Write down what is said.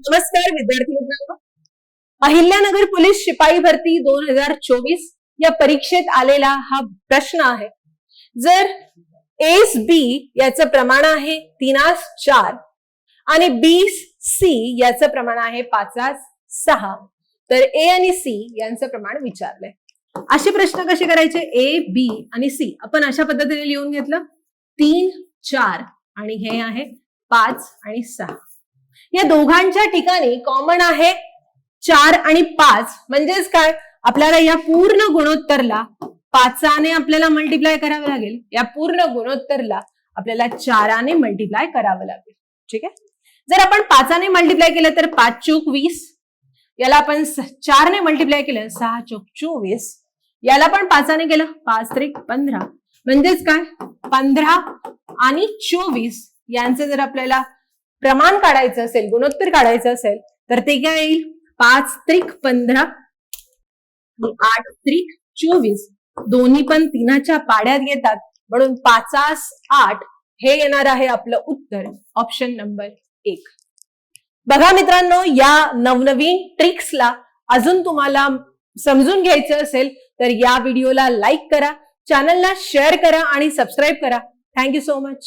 नमस्कार विद्यार्थी मित्रांनो अहिल्यानगर पोलीस शिपाई भरती दोन हजार चोवीस या परीक्षेत आलेला हा प्रश्न आहे. जर एस बी याचं प्रमाण आहे तीनास चार आणि बी सी याचं प्रमाण आहे पाचास सहा तर ए आणि सी यांचं प्रमाण विचारलंय. असे प्रश्न कसे करायचे? ए बी आणि सी. आपण अशा पद्धतीने लिहून घेतलं. तीन चार आणि हे आहे पाच आणि सहा. या दोघांच्या ठिकाणी कॉमन आहे चार आणि पाच. म्हणजेच काय? आपल्याला या पूर्ण गुणोत्तरला पाचाने आपल्याला मल्टिप्लाय करावं लागेल. या पूर्ण गुणोत्तरला आपल्याला चाराने मल्टिप्लाय करावं लागेल. ठीक आहे? जर आपण पाचाने मल्टिप्लाय केलं तर पाच चोक वीस. याला आपण चारने मल्टिप्लाय केलं सहा चोक चोवीस. याला पण पाचाने केलं पाच त्रिक पंधरा. म्हणजेच काय? पंधरा आणि चोवीस. यांचं जर आपल्याला प्रमाण काढायचं असेल गुणोत्तर काढायचं असेल तर ते काय येईल? पाच त्रिक पंधरा आठ त्रिक चोवीस. दोन्ही पण तिनाच्या पाड्यात येतात. म्हणून पाचास आठ हे येणार आहे आपलं उत्तर. ऑप्शन नंबर एक. बघा मित्रांनो या नवनवीन ट्रिक्सला अजून तुम्हाला समजून घ्यायचं असेल तर या व्हिडिओला लाईक करा चॅनलला शेअर करा आणि सबस्क्राईब करा. Thank you so much